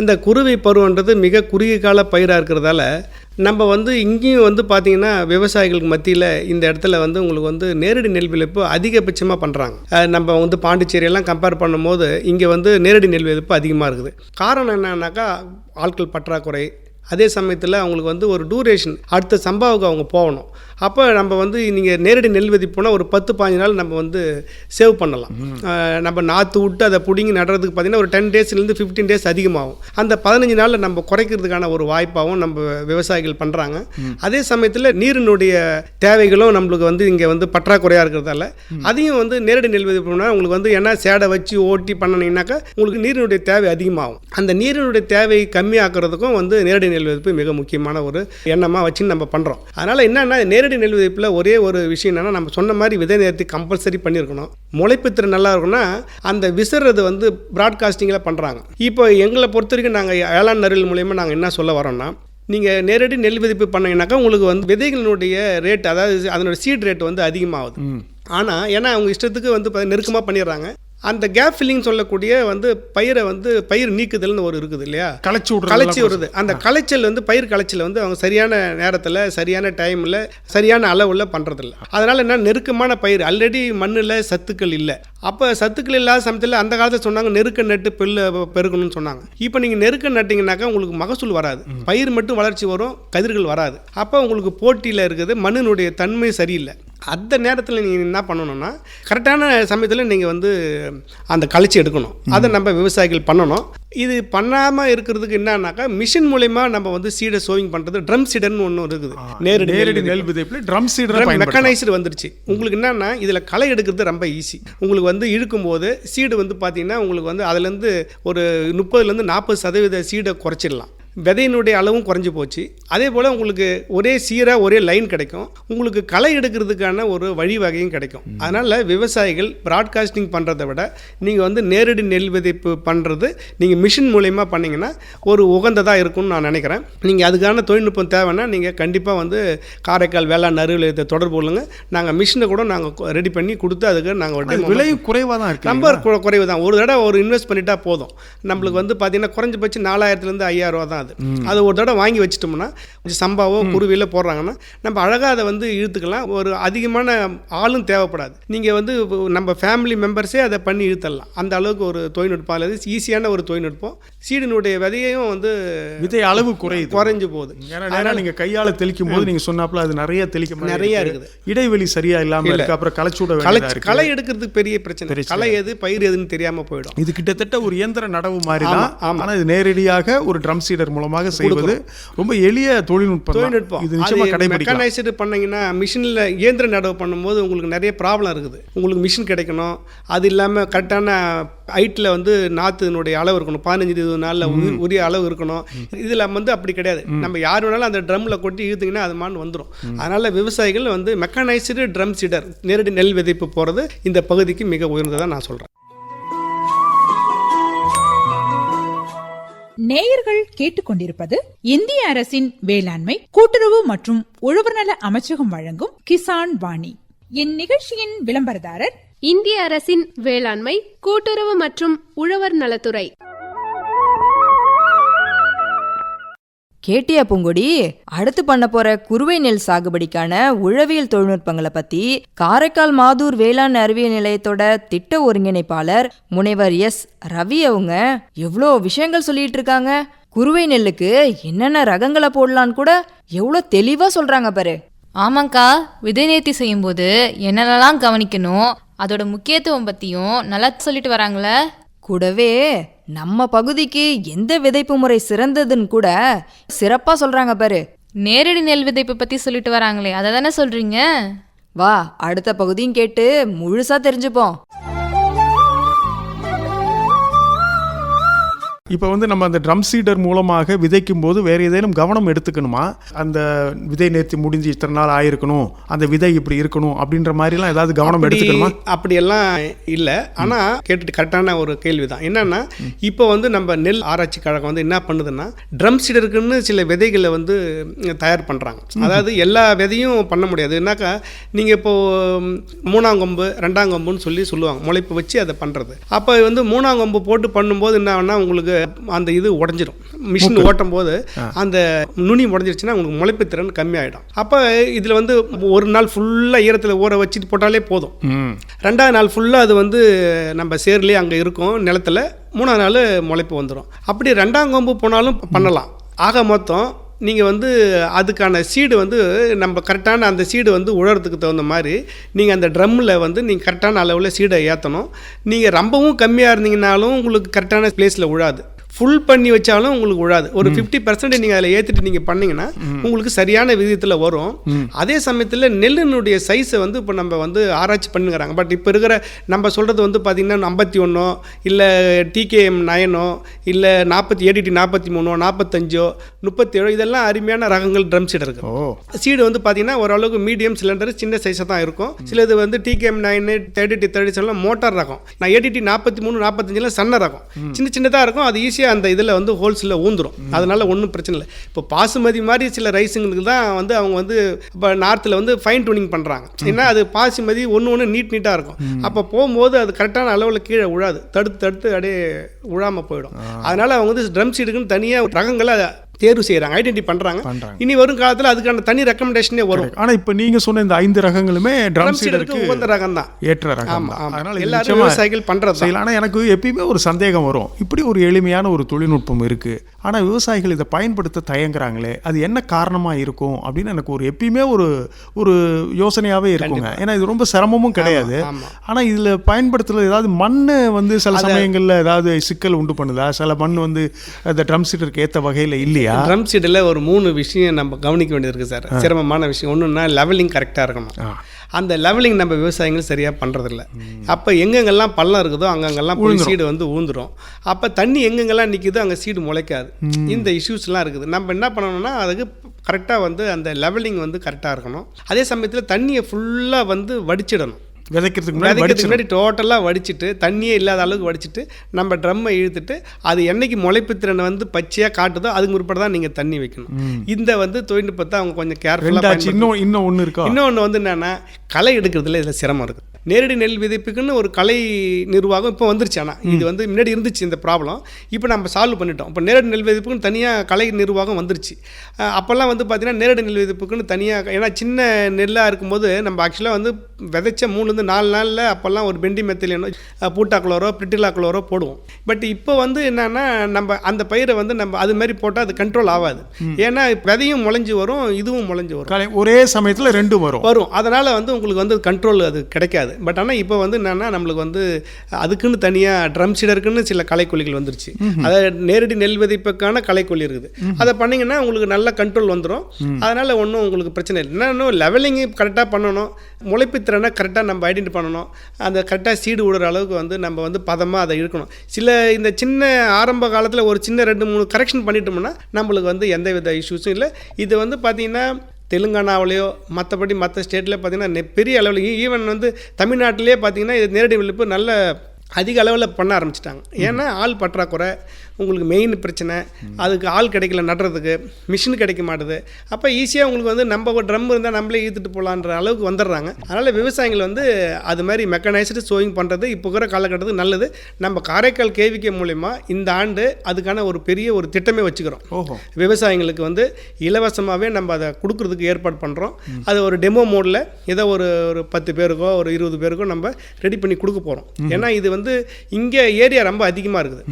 இந்த குருவி பருவன்றது மிக குறுகிய கால பயிராக இருக்கிறதால நம்ம வந்து இங்கேயும் வந்து பார்த்திங்கன்னா விவசாயிகளுக்கு மத்தியில் இந்த இடத்துல வந்து உங்களுக்கு வந்து நேரடி நெல் விளைப்பு அதிகபட்சமாக பண்ணுறாங்க நம்ம வந்து பாண்டிச்சேரியெல்லாம் கம்பேர் பண்ணும்போது இங்கே வந்து நேரடி நெல் விளைப்பு அதிகமாக இருக்குது. காரணம் என்னன்னாக்கா ஆட்கள் பற்றாக்குறை. அதே சமயத்தில் அவங்களுக்கு வந்து ஒரு டூரேஷன் அடுத்த சம்பாவுக்கு அவங்க போகணும். அப்போ நம்ம வந்து நீங்கள் நேரடி நெல் விதி போனால் ஒரு பத்து பாஞ்சு நாள் நம்ம வந்து சேவ் பண்ணலாம். நம்ம நாற்று விட்டு அதை பிடுங்கி நடுறதுக்கு பார்த்தீங்கன்னா ஒரு டென் டேஸ்லேருந்து ஃபிஃப்டீன் டேஸ் அதிகமாகும். அந்த பதினஞ்சு நாளில் நம்ம குறைக்கிறதுக்கான ஒரு வாய்ப்பாகவும் நம்ம விவசாயிகள் பண்ணுறாங்க அதே சமயத்தில் நீரினுடைய தேவைகளும் நம்மளுக்கு வந்து இங்கே வந்து பற்றாக்குறையாக இருக்கிறதால அதையும் வந்து நேரடி நெல் விதி பண்ணால் உங்களுக்கு வந்து என்ன சேடை வச்சு ஓட்டி பண்ணினீங்கன்னாக்கா உங்களுக்கு நீரினுடைய தேவை அதிகமாகும். அந்த நீரினுடைய தேவை கம்மியாக்குறதுக்கும் வந்து நேரடி நெல் விதிப்பு மிக முக்கியமான ஒரு எண்ணமாக வச்சு நம்ம பண்ணுறோம் அதனால் என்னென்னா நேரடி நெல் விதிப்பில் ஒரே ஒரு விஷயம் என்னென்னா நம்ம சொன்ன மாதிரி விதை நேர்த்தி கம்பல்சரி பண்ணியிருக்கணும். முளைப்புத்திறன் நல்லா இருக்குன்னா அந்த விசிறது வந்து ப்ராட்காஸ்டிங்கில் பண்ணுறாங்க இப்போ எங்களை பொறுத்த வரைக்கும் நாங்கள் ஏழாம் நெறில் மூலயமா நாங்கள் என்ன சொல்ல வரோம்னா நீங்கள் நேரடி நெல் விதிப்பு பண்ணீங்கன்னாக்கா உங்களுக்கு வந்து விதைகளினுடைய ரேட் அதாவது அதனோட சீட் ரேட் வந்து அதிகமாகுது. ஆனால் ஏன்னா அவங்க இஷ்டத்துக்கு வந்து நெருக்கமாக பண்ணிடுறாங்க. அந்த கேப் ஃபில்லிங் சொல்லக்கூடிய வந்து பயிரை வந்து பயிர் நீக்குதல்னு ஒரு இருக்குது இல்லையா? களைச்சி விடுறது களைச்சி வருது அந்த களைச்சல் வந்து பயிர் களைச்சல் வந்து அவங்க சரியான நேரத்தில் சரியான டைமில் சரியான அளவில் பண்ணுறதில்ல அதனால் என்ன நெருக்கமான பயிர். ஆல்ரெடி மண்ணில் சத்துக்கள் இல்லை. அப்போ சத்துக்கள் இல்லாத சமயத்தில் அந்த காலத்தில் சொன்னாங்க நெருக்க நட்டு பெல்லு பெருக்கணும்னு சொன்னாங்க. இப்போ நீங்கள் நெருக்க நட்டிங்கனாக்கா உங்களுக்கு மகசூல் வராது. பயிர் மட்டும் வளர்ச்சி வரும் கதிர்கள் வராது. அப்போ உங்களுக்கு போட்டியில் இருக்குது மண்ணினுடைய தன்மை சரியில்லை. அந்த நேரத்தில் நீங்கள் என்ன பண்ணணும்னா கரெக்டான சமயத்தில் நீங்கள் வந்து அந்த கழிச்சு எடுக்கணும். அதை நம்ம விவசாயிகள் பண்ணணும். இது பண்ணாமல் இருக்கிறதுக்கு என்னன்னாக்கா மிஷின் மூலயமா நம்ம வந்து சீடை சோவிங் பண்ணுறது ட்ரம் சீடர்னு ஒன்று இருக்குது. நேரடி நேரடி நெல் விதைப்புல ட்ரம் சீடரை மெக்கனைஸ்டு வந்துருச்சு. உங்களுக்கு என்னன்னா இதில் களை எடுக்கிறது ரொம்ப ஈஸி உங்களுக்கு வந்து இழுக்கும்போது சீடு வந்து பார்த்திங்கன்னா உங்களுக்கு வந்து அதுலேருந்து ஒரு முப்பதுலேருந்து நாற்பது சதவீத சீடை குறைச்சிடலாம். விதையினுடைய அளவும் குறைஞ்சி போச்சு. அதே போல் உங்களுக்கு ஒரே சீராக ஒரே லைன் கிடைக்கும். உங்களுக்கு களை எடுக்கிறதுக்கான ஒரு வழிவகையும் கிடைக்கும். அதனால் விவசாயிகள் ப்ராட்காஸ்டிங் பண்ணுறதை விட நீங்கள் வந்து நேரடி நெல் விதைப்பு பண்ணுறது நீங்கள் மிஷின் மூலயமா பண்ணிங்கன்னா ஒரு உகந்ததாக இருக்கும்னு நான் நினைக்கிறேன். நீங்கள் அதுக்கான தொழில்நுட்பம் தேவைன்னா நீங்கள் கண்டிப்பாக வந்து காரைக்கால் வேளாண் அறிவியலத்தை தொடர்பு கொள்ளுங்க. நாங்கள் மிஷினை கூட நாங்கள் ரெடி பண்ணி கொடுத்து அதுக்கு நாங்கள் அது ஒரு விலையும் குறைவா தான் இருக்கு நம்பர் குறைவு தான். ஒரு தடவை ஒரு இன்வெஸ்ட் பண்ணிட்டா போதும். நம்மளுக்கு வந்து பார்த்தீங்கன்னா குறைஞ்சபட்சம் நாலாயிரத்துலேருந்து ஐயாயிரம் ரூபா தான் அது. அது ஒரு தடவை வாங்கி வச்சிட்டோம்னா கொஞ்சம் சம்பாவோ குருவியில் போடுறாங்கன்னா நம்ம அழகாக அதை வந்து இழுத்துக்கலாம். ஒரு அதிகமான ஆளும் தேவைப்படாது. நீங்கள் வந்து நம்ம ஃபேமிலி மெம்பர்ஸே அதை பண்ணி இழுத்தரலாம் அந்த அளவுக்கு ஒரு தொழில்நுட்பம். அல்லது ஈஸியான ஒரு தொழில்நுட்பம். சீடினுடைய விதையையும் வந்து விதை அளவு குறையுது. குறைஞ்சு போகுது. ஏன்னா நேரா நீங்க கையால தெளிக்கும் போது நீங்க சொன்னாப்ல அது நிறைய தெளிக்க நிறைய இருக்கு. இருக்குது. இடைவெளி சரியா இல்லாம இருக்கு. அப்புறம் களைச்சூட களை களை எடுக்கிறதுக்கு பெரிய பிரச்சனை. களை எது பயிர் எதுன்னு தெரியாமல் போயிடும். இது கிட்டத்தட்ட ஒரு இயந்திர நடவு மாதிரி தான் ஆமா, ஆமா. ஆனா இது நேரடியாக ஒரு ட்ரம் சீடர் மூலமாக செய்வது ரொம்ப எளிய தொழில்நுட்பம். தொழில்நுட்பம். இது நிச்சயமா அது கடைபிடிக்கலாம். மெக்கானைஸ்டு பண்ணீங்கன்னா மிஷினில் இயந்திர நடவு பண்ணும்போது உங்களுக்கு நிறைய ப்ராப்ளம் இருக்குது. உங்களுக்கு மிஷின் கிடைக்கணும். அது இல்லாமல் கரெக்டான ஹைட்டில் வந்து நாற்றுனுடைய அளவு இருக்கணும். பதினஞ்சு இருபது நாளில் உரிய அளவு இருக்கணும். இதில் வந்து அப்படி கிடையாது. நம்ம யார் வேணாலும் அந்த ட்ரம்மில் கொட்டி இழுத்தீங்கன்னா அது மான்னு வந்துடும் அதனால் விவசாயிகள் வந்து மெக்கானைஸ்டு ட்ரம் சீடர் நேரடி நெல் விதைப்பு போகிறது இந்த பகுதிக்கு மிக உயர்ந்ததாக நான் சொல்கிறேன் நேயர்கள் கேட்டுக்கொண்டிருப்பது இந்திய அரசின் வேளாண்மை கூட்டுறவு மற்றும் உழவர்நல அமைச்சகம் வழங்கும் கிசான் வாணி. இந்நிகழ்ச்சியின் விளம்பரதாரர் இந்திய அரசின் வேளாண்மை கூட்டுறவு மற்றும் உழவர் நலத்துறை. கேட்டியா பூங்கொடி அடுத்து பண்ண போற குறுவை நெல் சாகுபடிக்கான உழவியல் தொழில்நுட்பங்களை பத்தி காரைக்கால் மாதூர் வேளாண் அறிவியல் நிலையத்தோட திட்ட ஒருங்கிணைப்பாளர் முனைவர் எஸ். ரவி அவங்க எவ்வளோ விஷயங்கள் சொல்லிட்டு இருக்காங்க. குறுவை நெல்லுக்கு என்னென்ன ரகங்களை போடலான்னு கூட எவ்வளோ தெளிவா சொல்றாங்க பாரு. ஆமாங்க்கா விதை நேர்த்தி செய்யும்போது என்னென்னலாம் கவனிக்கணும் அதோட முக்கியத்துவம் பற்றியும் நல்லா சொல்லிட்டு வராங்களே. கூடவே நம்ம பகுதிக்கு எந்த விதைப்பு முறை சிறந்ததுன்னு கூட சிறப்பா சொல்றாங்க பாரு. நேரடி நெல் விதைப்பை பற்றி சொல்லிட்டு வராங்களே அதை தானே சொல்கிறீங்க வா அடுத்த பகுதியும் கேட்டு முழுசா தெரிஞ்சுப்போம். இப்போ வந்து நம்ம அந்த ட்ரம் சீடர் மூலமாக விதைக்கும் போது வேற ஏதேனும் கவனம் எடுத்துக்கணுமா? அந்த விதை நேர்த்தி முடிஞ்சு இத்தனை நாள் ஆயிருக்கணும் அந்த விதை இப்படி இருக்கணும் அப்படின்ற மாதிரிலாம் ஏதாவது கவனம் எடுத்துக்கணுமா? அப்படியெல்லாம் இல்லை. ஆனால் கேட்டுட்டு கரெக்டான ஒரு கேள்வி தான் என்னன்னா இப்போ வந்து நம்ம நெல் ஆராய்ச்சி கழகம் வந்து என்ன பண்ணுதுன்னா ட்ரம் சீடருக்குன்னு சில விதைகளை வந்து தயார் பண்ணுறாங்க அதாவது எல்லா விதையும் பண்ண முடியாது. என்னக்கா நீங்கள் இப்போ ம், மூணாங்கொம்பு ரெண்டாங்கொம்புன்னு சொல்லி சொல்லுவாங்க. முளைப்பு வச்சு அதை பண்ணுறது அப்போ வந்து மூணாங்கொம்பு போட்டு பண்ணும்போது என்ன உங்களுக்கு அந்த இது உடஞ்சிரும். மிஷின் ஓட்டும் போது அந்த நுனி உடஞ்சிருச்சுன்னா உங்களுக்கு முளைப்பு திறன் கம்மியாயிடும். அப்போ இதில் வந்து ஒரு நாள் ஃபுல்லாக ஈரத்தில் ஊற வச்சுட்டு போட்டாலே போதும். ரெண்டாவது நாள் ஃபுல்லாக அது வந்து நம்ம சேர்லேயே அங்கே இருக்கும் நிலத்துல. மூணாவது நாள் முளைப்பு வந்துடும் அப்படி ரெண்டாம் கொம்பு போனாலும் பண்ணலாம். ஆக மொத்தம் நீங்கள் வந்து அதுக்கான சீடு வந்து நம்ம கரெக்டான அந்த சீடு வந்து உழறதுக்கு தகுந்த மாதிரி நீங்கள் அந்த ட்ரம்மில் வந்து நீங்கள் கரெக்டான அளவில் சீடை ஏற்றணும் நீங்கள் ரொம்பவும் கம்மியாக இருந்தீங்கனாலும் உங்களுக்கு கரெக்டான பிளேஸில் உழாது. ஃபுல் பண்ணி வச்சாலும் உங்களுக்கு விழாது ஒரு ஃபிஃப்டி பர்சன்ட் நீங்கள் அதில் ஏற்றிட்டு நீங்கள் பண்ணீங்கன்னா உங்களுக்கு சரியான விதத்தில் வரும். அதே சமயத்தில் நெல்லினுடைய சைஸை வந்து இப்போ நம்ம வந்து ஆராய்ச்சி பண்ணுங்கிறாங்க பட் இப்போ இருக்கிற நம்ம சொல்கிறது வந்து பார்த்திங்கன்னா ஐம்பத்தி ஒன்றோ இல்லை டிகேஎம் நயனோ இல்லை நாற்பத்தி ஏடிடி நாற்பத்தி மூணோ நாற்பத்தஞ்சோ முப்பத்தேழோ இதெல்லாம் அருமையான ரகங்கள் ட்ரம் சீட் இருக்குது சீடு வந்து பார்த்தீங்கன்னா ஓரளவுக்கு மீடியம் சிலிண்டர் சின்ன சைஸாக தான் இருக்கும். சிலது வந்து TKM nine thirty T thirty செவன்லாம் motor ரகம். நான் ஏடிடி நாற்பத்தி மூணு நாற்பத்தஞ்சில் சன்ன ரகம். சின்ன சின்னதாக இருக்கும். அது ஈஸியாக அந்த இதில் வந்து ஹோல்ஸில் ஊந்துரும். அதனால ஒன்றும் பிரச்சனை இல்லை. இப்போ பாசுமதி மாதிரி சில ரைஸுங்களுக்கு தான் வந்து அவங்க வந்து இப்போ நார்த்தில் வந்து ஃபைன் டியூனிங் பண்ணுறாங்க. ஏன்னா அது பாசுமதி ஒன்று ஒன்று நீட் நீட்டாக இருக்கும். அப்போ போகும்போது அது கரெக்டான அளவில் கீழே விழாது தடுத்து தடுத்து அப்படியே விழாமல் போயிடும். அதனால அவங்க வந்து ட்ரம் சீடுக்குன்னு தனியாக ரகங்களை தேர்வு செய்கிறாங்க ஐடென்டி பண்ணுறாங்க. இனி வரும் காலத்தில் அதுக்கான தனி ரெக்கமெண்டேஷனே வரும். ஆனா இப்ப நீங்க சொன்ன இந்த ஐந்து ரகங்களுமே ட்ரம் சீடருக்கு உகந்த ரகம் தான் ஏற்ற ரகம். அதனால எல்லாரும் விவசாயிகள் பண்றது தான். செய்யலாம். ஆனா எனக்கு எப்பயுமே ஒரு சந்தேகம் வரும். இப்படி ஒரு எளிமையான ஒரு தொழில்நுட்பம் இருக்கு. ஆனா விவசாயிகள் இதை பயன்படுத்த தயங்குறாங்களே அது என்ன காரணமா இருக்கும் அப்படின்னு எனக்கு ஒரு எப்பயுமே ஒரு ஒரு யோசனையாவே இருக்குங்க. ஏன்னா இது ரொம்ப சிரமமும் கிடையாது. ஆமா. ஆனா இதுல பயன்படுத்துறது ஏதாவது மண்ணு வந்து சில சமயங்கள்ல ஏதாவது சிக்கல் உண்டு பண்ணுதா? சில மண் வந்து அந்த ட்ரம் சீடருக்கு ஏத்த வகையில இல்லையா? ட்ரம் சீடில் ஒரு மூணு விஷயம் நம்ம கவனிக்க வேண்டியது இருக்குது சார் சிரமமான விஷயம். ஒன்றுன்னா லெவலிங் கரெக்டாக இருக்கணும். அந்த லெவலிங் நம்ம விவசாயிகள் சரியாக பண்ணுறதில்ல அப்போ எங்கெங்கெல்லாம் பள்ளம் இருக்குதோ அங்கங்கெல்லாம் போய் சீடு வந்து ஊந்துரும் அப்போ தண்ணி எங்கெங்கெல்லாம் நிற்குதோ அங்கே சீடு முளைக்காது. இந்த இஷ்யூஸ்லாம் இருக்குது. நம்ம என்ன பண்ணணும்னா அதுக்கு கரெக்டாக வந்து அந்த லெவலிங் வந்து கரெக்டாக இருக்கணும். அதே சமயத்தில் தண்ணியை ஃபுல்லாக வந்து வடிச்சிடணும். விதைக்கிறதுக்கு முன்னாடி. முன்னாடி டோட்டலாக வடிச்சிட்டு தண்ணியே இல்லாத அளவுக்கு வடிச்சிட்டு நம்ம ட்ரம்மை இழுத்துட்டு அது என்னைக்கு முளைப்பு திறனை வந்து பச்சையாக காட்டுதோ அதுக்கு முற்பட தான் நீங்கள் தண்ணி வைக்கணும். இந்த வந்து தொழில்நுட்பத்தை அவங்க கொஞ்சம் கேர்ஃபுல்லாக இன்னும் இன்னும் ஒண்ணு இருக்கா? இன்னொன்று வந்து என்னென்னா களை எடுக்கிறதுல இதில் சிரமம் இருக்குது நேரடி நெல் விதைப்புக்குன்னு ஒரு கலை நிர்வாகம் இப்போ வந்துருச்சு ஆனால் இது வந்து முன்னாடி இருந்துச்சு இந்த ப்ராப்ளம் இப்போ நம்ம சால்வ் பண்ணிட்டோம். இப்போ நேரடி நெல் விதைப்புக்குன்னு தனியாக கலை நிர்வாகம் வந்துருச்சு. அப்போல்லாம் வந்து பார்த்தீங்கன்னா நேரடி நெல் விதைப்புக்குன்னு தனியாக ஏன்னா சின்ன நெல்லாக இருக்கும்போது நம்ம ஆக்சுவலாக வந்து விதைச்ச மூணுலேருந்து நாலு நாளில் அப்போல்லாம் ஒரு பெண்டி மெத்திலியனோ பூட்டா குளோரோ பிரிட்டிலா குளோரோ போடுவோம். பட் இப்போ வந்து என்னன்னா நம்ம அந்த பயிரை வந்து நம்ம அது மாதிரி போட்டால் அது கண்ட்ரோல் ஆகாது. ஏன்னா விதையும் முளைஞ்சு வரும் இதுவும் முளைஞ்சு வரும். ஒரே சமயத்துல ரெண்டும் வரும். வரும். அதனால் வந்து உங்களுக்கு வந்து கண்ட்ரோல் அது கிடைக்காது. பட் ஆனால் இப்போ வந்து என்னன்னா நம்மளுக்கு வந்து அதுக்குன்னு தனியாக ட்ரம் சீடருக்குன்னு சில களைக்கொல்லிகள் வந்துருச்சு. அதாவது நேரடி நெல் விதைப்புக்கான களைக்கொல்லி இருக்குது. அதை பண்ணீங்கன்னா உங்களுக்கு நல்ல கண்ட்ரோல் வந்துடும் அதனால் ஒன்றும் உங்களுக்கு பிரச்சனை இல்லை. இன்னும் லெவலிங்கு கரெக்டாக பண்ணணும். முளைப்பு திறனை கரெக்டாக நம்ம ஐடென்டி பண்ணணும். அந்த கரெக்டாக சீடு விடுற அளவுக்கு வந்து நம்ம வந்து பதமாக அதை இழுக்கணும். சில இந்த சின்ன ஆரம்ப காலத்தில் ஒரு சின்ன ரெண்டு மூணு கரெக்ஷன் பண்ணிட்டோம்னா நம்மளுக்கு வந்து எந்த வித இஷ்யூஸும் இல்லை. இது வந்து பார்த்திங்கன்னா தெலுங்கானாவிலையோ மற்றபடி மற்ற ஸ்டேட்டில் பார்த்திங்கன்னா பெரிய அளவில் ஈவன் வந்து தமிழ்நாட்டிலே பார்த்தீங்கன்னா இது நேரடி விழிப்பு நல்ல அதிக அளவில் பண்ண ஆரம்பிச்சிட்டாங்க. ஏன்னா ஆள் பற்றாக்குறை உங்களுக்கு மெயின் பிரச்சனை அதுக்கு ஆள் கிடைக்கல நடுறதுக்கு மிஷின் கிடைக்க மாட்டுது. அப்போ ஈஸியாக உங்களுக்கு வந்து நம்ம ஒரு ட்ரம் இருந்தால் நம்மளே ஈத்துட்டு போகலான்ற அளவுக்கு வந்துடுறாங்க. அதனால் விவசாயிகள் வந்து அது மாதிரி மெக்கனைஸ்டு சோயிங் பண்ணுறது இப்போ இருக்கிற காலகட்டத்துக்கு நல்லது. நம்ம காரைக்கால் கேவிகே மூலயமா இந்த ஆண்டு அதுக்கான ஒரு பெரிய ஒரு திட்டமே வச்சுக்கிறோம். ஓஹோ. விவசாயிங்களுக்கு வந்து இலவசமாகவே நம்ம அதை கொடுக்கறதுக்கு ஏற்பாடு பண்ணுறோம் அது ஒரு டெமோ மோடில் ஏதோ ஒரு ஒரு பத்து பேருக்கோ ஒரு இருபது பேருக்கோ நம்ம ரெடி பண்ணி கொடுக்க போகிறோம் ஏன்னா இது வந்து இங்கே ஏரியா ரொம்ப அதிகமாக இருக்குது.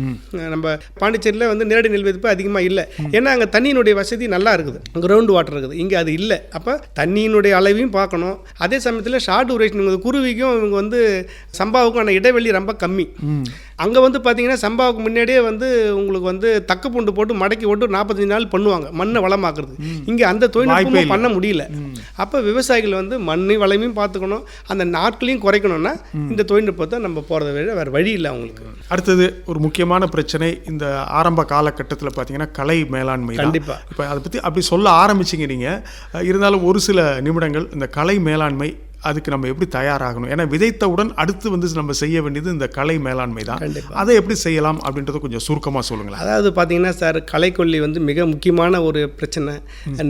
நம்ம பாண்டிச்சேரியில் வந்து நேரடி நெல் விதைப்பு அதிகமாக இல்லை. ஏன்னா அங்கே தண்ணியினுடைய வசதி நல்லா இருக்குது. கிரவுண்ட் வாட்டர் இருக்குது. இங்கே அது இல்லை. அப்போ தண்ணியினுடைய அளவையும் பார்க்கணும். அதே சமயத்தில் ஷார்ட் டூரேஷன் குருவிக்கும் இவங்க வந்து சம்பாவுக்கான இடைவெளி ரொம்ப கம்மி. அங்கே வந்து பார்த்தீங்கன்னா சம்பாவுக்கு முன்னாடியே வந்து உங்களுக்கு வந்து தக்க பூண்டு போட்டு மடக்கி போட்டு நாற்பத்தஞ்சு நாள் பண்ணுவாங்க. மண்ணை வளமாக்குறது. இங்கே அந்த தொழில்நுட்பமும். பண்ண முடியல. அப்போ விவசாயிகள் வந்து மண்ணை வளமையும் பார்த்துக்கணும் அந்த நாட்களையும் குறைக்கணும்னா இந்த தொழில்நுட்பத்தை நம்ம போகிறத விட வேறு வழி இல்லை அவங்களுக்கு. அடுத்தது ஒரு முக்கியமான பிரச்சனை இந்த ஆரம்ப காலகட்டத்தில் பார்த்தீங்கன்னா கலை மேலாண்மை தான். கண்டிப்பா. இப்போ அதை பற்றி அப்படி சொல்ல ஆரம்பிச்சிங்க நீங்கள் இருந்தாலும் ஒரு சில நிமிடங்கள் இந்த கலை மேலாண்மை அதுக்கு நம்ம எப்படி தயாராகணும்? ஏன்னா விதைத்தவுடன் அடுத்து வந்து நம்ம செய்ய வேண்டியது இந்த கலை மேலாண்மை தான். அதை எப்படி செய்யலாம் அப்படின்றத கொஞ்சம் சுருக்கமாக சொல்லுங்களேன். அதாவது பார்த்தீங்கன்னா சார் களைக்கொல்லி வந்து மிக முக்கியமான ஒரு பிரச்சனை.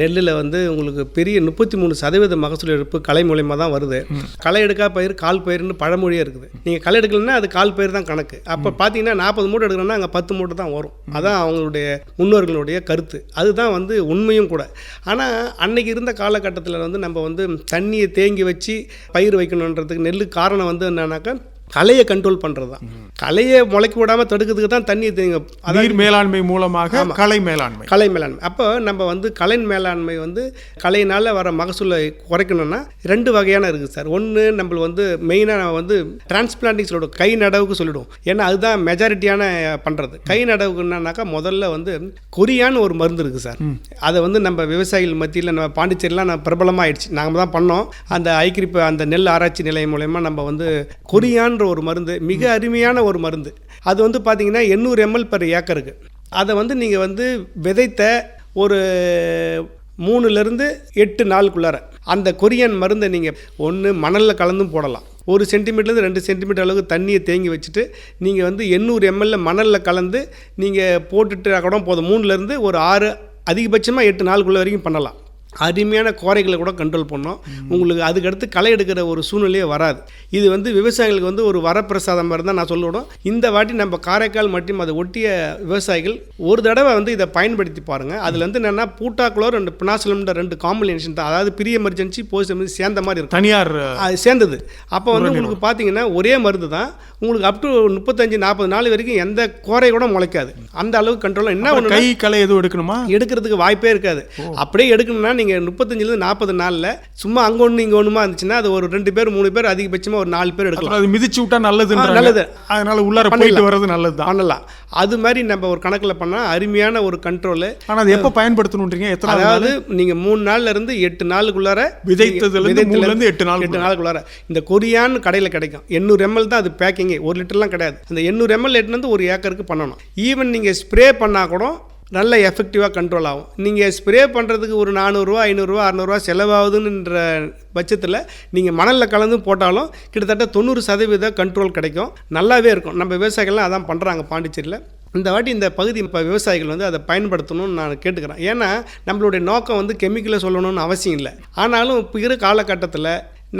நெல்லில் வந்து உங்களுக்கு பெரிய முப்பத்தி மூணு சதவீத மகசூல் எடுப்பு களை மூலியமாக தான் வருது. களை எடுக்கா பயிர் கால் பயிர்னு பழமொழியே இருக்குது. நீங்கள் களை எடுக்கலைன்னா அது கால் பயிர் தான் கணக்கு. அப்போ பார்த்தீங்கன்னா நாற்பது மூட்டை எடுக்கணும்னா அங்கே பத்து மூட்டை தான் வரும். அதான் அவங்களுடைய முன்னோர்களுடைய கருத்து. அதுதான் வந்து உண்மையும் கூட. ஆனால் அன்னைக்கு இருந்த காலகட்டத்தில் வந்து நம்ம வந்து தண்ணியை தேங்கி வச்சு பயிர் வைக்கணுன்றதுக்கு நெல் காரணம் வந்து என்னன்னாக்கா களையை கண்ட்ரோல் பண்ணுறது தான். களையை முளைக்க விடாமல் தடுக்கிறதுக்கு தான் தேங்க நீர் மேலாண்மை மூலமாக கலை மேலாண்மை. கலை மேலாண்மை. அப்போ நம்ம வந்து கலை மேலாண்மை வந்து கலையினால் வர மகசூலை குறைக்கணும்னா ரெண்டு வகையான இருக்குது சார். ஒன்று நம்ம வந்து மெயினாக நம்ம வந்து டிரான்ஸ்பிளான்டிங் சொல்லிவிடும் கை நடவுக்கு சொல்லிவிடுவோம் ஏன்னா அதுதான் மெஜாரிட்டியான பண்ணுறது கை நடவுக்கு என்னன்னாக்கா முதல்ல வந்து கொரியான்னு ஒரு மருந்து இருக்குது சார். அதை வந்து நம்ம விவசாயிகள் மத்தியில் நம்ம பாண்டிச்சேரிலாம் நான் பிரபலமாகிடுச்சு நாங்கள் தான் பண்ணோம். அந்த ஐக்கிரிப்பு அந்த நெல் ஆராய்ச்சி நிலையம் மூலயமா நம்ம வந்து கொரியான்ற ஒரு மருந்து மிக அருமையான ஒரு மருந்து. அது வந்து பார்த்தீங்கன்னா எண்ணூறு எம்எல் பர் ஏக்கருக்கு அதை வந்து நீங்கள் வந்து விதைத்த ஒரு மூணுலேருந்து எட்டு நாளுக்குள்ளார அந்த கொரியன் மருந்தை நீங்கள் ஒன்று மணலில் கலந்தும் போடலாம். ஒரு சென்டிமீட்டர்லேருந்து ரெண்டு சென்டிமீட்டர் அளவுக்கு தண்ணியை தேங்கி வச்சுட்டு நீங்கள் வந்து எண்ணூறு எம்எல்ல மணலில் கலந்து நீங்கள் போட்டுட்டு கூட போதும். மூணுலேருந்து ஒரு ஆறு அதிகபட்சமாக எட்டு நாளுக்குள்ள வரைக்கும் பண்ணலாம். அருமையான கோரைகளை கூட கண்ட்ரோல் பண்ணோம். உங்களுக்கு அதுக்கடுத்து களை எடுக்கிற ஒரு சூழ்நிலையே வராது. இது வந்து விவசாயிகளுக்கு வந்து ஒரு வரப்பிரசாதம் மாதிரி தான் நான் சொல்லணும் இந்த வாட்டி நம்ம காரைக்கால் மற்றும் அதை ஒட்டிய விவசாயிகள் ஒரு தடவை வந்து இதை பயன்படுத்தி பாருங்கள் அதில் வந்து என்னென்னா பூட்டாக்குளோ ரெண்டு பினாசிலம்ன்ற ரெண்டு காம்பினேஷன் தான். அதாவது ப்ரீ எமர்ஜென்சி போஸ்ட் எமர்ஜென்சி சேர்ந்த மாதிரி இருக்கும். தனியார் அது சேர்ந்தது. அப்போ வந்து உங்களுக்கு பார்த்தீங்கன்னா ஒரே மருந்து தான். உங்களுக்கு அப் டு முப்பத்தஞ்சு நாற்பது நாள் வரைக்கும் எந்த கோரை கூட முளைக்காது. அந்த அளவுக்கு கண்ட்ரோல் என்ன கை களை எதுவும் எடுக்கணுமா? எடுக்கிறதுக்கு வாய்ப்பே இருக்காது. அப்படியே எடுக்கணும்னா நீங்கள் முப்பத்தஞ்சிலேருந்து நாற்பது நாளில் சும்மா அங்கே ஒன்று இங்கே ஒன்றுமா இருந்துச்சுன்னா அது ஒரு ரெண்டு பேர் மூணு பேர் அதிகபட்சமாக ஒரு நாலு பேர் எடுக்கலாம். அது மிதிச்சு விட்டா. ஆ, நல்லது. அதனால உள்ளார பண்ணலாம். போயிட்டு வர்றது நல்லதுதான். பண்ணலாம். அது மாதிரி நம்ம ஒரு கணக்கில் பண்ணால் அருமையான ஒரு கண்ட்ரோலு ஆனா அது எப்ப பயன்படுத்தணுன்றீங்க? எத்தனை அதாவது நீங்கள் மூணு நாள்ல இருந்து எட்டு நாளுக்குள்ளார விதைத்ததுல இருந்து விதைத்ததுல மூணுல இருந்து எட்டு நாள் எட்டு நாளுக்குள்ளார. இந்த கொரியான் கடையில் கிடைக்கும். எண்ணூறு எம்எல் தான் அது பேக்கிங்கே ஒரு லிட்டர்லாம் கிடையாது. அந்த எண்ணூறு எம்எல் எட்டுன்னு ஒரு ஏக்கருக்கு பண்ணணும். ஈவன் நீங்கள் ஸ்ப்ரே பண்ணால் கூட நல்ல எஃபெக்டிவாக கண்ட்ரோல் ஆகும். நீங்கள் ஸ்ப்ரே பண்ணுறதுக்கு ஒரு நானூறுரூவா ஐநூறுரூவா அறநூறுவா செலவாகுதுன்ற பட்சத்தில் நீங்கள் மணலில் கலந்து போட்டாலும் கிட்டத்தட்ட தொண்ணூறு சதவீத கண்ட்ரோல் கிடைக்கும். நல்லாவே இருக்கும். நம்ம விவசாயிகள்லாம் அதான் பண்ணுறாங்க பாண்டிச்சேரியில். இந்த வாட்டி இந்த பகுதி இப்போ விவசாயிகள் வந்து அதை பயன்படுத்தணும்னு நான் கேட்டுக்கிறேன். ஏன்னா நம்மளுடைய நோக்கம் வந்து கெமிக்கலை சொல்லணும்னு அவசியம் இல்லை. ஆனாலும் இப்போ இருக்கிற காலகட்டத்தில்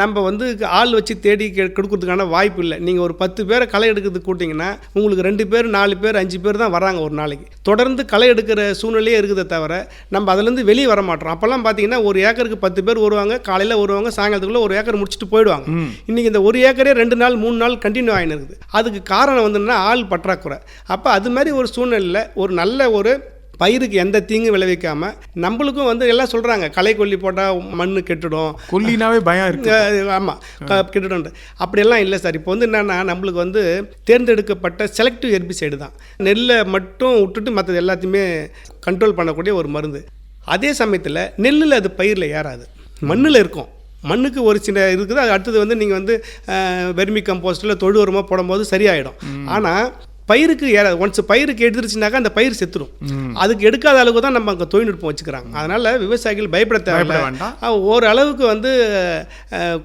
நம்ம வந்து ஆள் வச்சு தேடி கொடுக்கறதுக்கான வாய்ப்பு இல்லை. நீங்கள் ஒரு பத்து பேரை களை எடுக்கிறதுக்கு கூட்டிங்கன்னா உங்களுக்கு ரெண்டு பேர் நாலு பேர் அஞ்சு பேர் தான் வராங்க ஒரு நாளைக்கு. தொடர்ந்து களை எடுக்கிற சூழ்நிலையே இருக்குதே தவிர நம்ம அதுலேருந்து வெளியே வர மாட்டோம். அப்போல்லாம் பார்த்தீங்கன்னா ஒரு ஏக்கருக்கு பத்து பேர் வருவாங்க காலையில் வருவாங்க சாயங்காலத்துக்குள்ளே ஒரு ஏக்கர் முடிச்சுட்டு போயிடுவாங்க. இன்றைக்கி இந்த ஒரு ஏக்கரே ரெண்டு நாள் மூணு நாள் கண்டினியூ இருக்குது. அதுக்கு காரணம் வந்துன்னா ஆள் பற்றாக்குறை. அப்போ அது மாதிரி ஒரு சூழ்நிலையில் ஒரு நல்ல ஒரு பயிருக்கு எந்த தீங்கும் விளைவிக்காம நம்மளுக்கும் வந்து எல்லாம் சொல்கிறாங்க களை கொல்லி போட்டால் மண் கெட்டுடும். கொல்லினாவே பயம் இருக்கு. ஆமாம் கிட்டத்தட்ட அப்படியெல்லாம் இல்லை சார். இப்போ வந்து என்னென்னா நம்மளுக்கு வந்து தேர்ந்தெடுக்கப்பட்ட செலக்டிவ் ஹெர்பிசைடு தான். நெல்லை மட்டும் விட்டுட்டு மற்றது எல்லாத்தையுமே கண்ட்ரோல் பண்ணக்கூடிய ஒரு மருந்து. அதே சமயத்தில் நெல்லில் அது பயிரில் ஏறாது. மண்ணில் இருக்கும். மண்ணுக்கு ஒரு சின்ன இருக்குது. அது அடுத்தது வந்து நீங்கள் வந்து வெர்மி கம்போஸ்டில் தொழு உரமாக போடும்போது சரியாயிடும். ஆனால் பயிருக்கு ஏறாது ஒன்ஸ் பயிருக்கு எடுத்துருச்சுனாக்கா அந்த பயிர் செத்துடும் அதுக்கு எடுக்காத அளவுக்கு தான் நம்ம அங்கே தொழில்நுட்பம் வச்சுக்கிறாங்க. அதனால் விவசாயிகள் பயப்பட. அஹ் ஓரளவுக்கு வந்து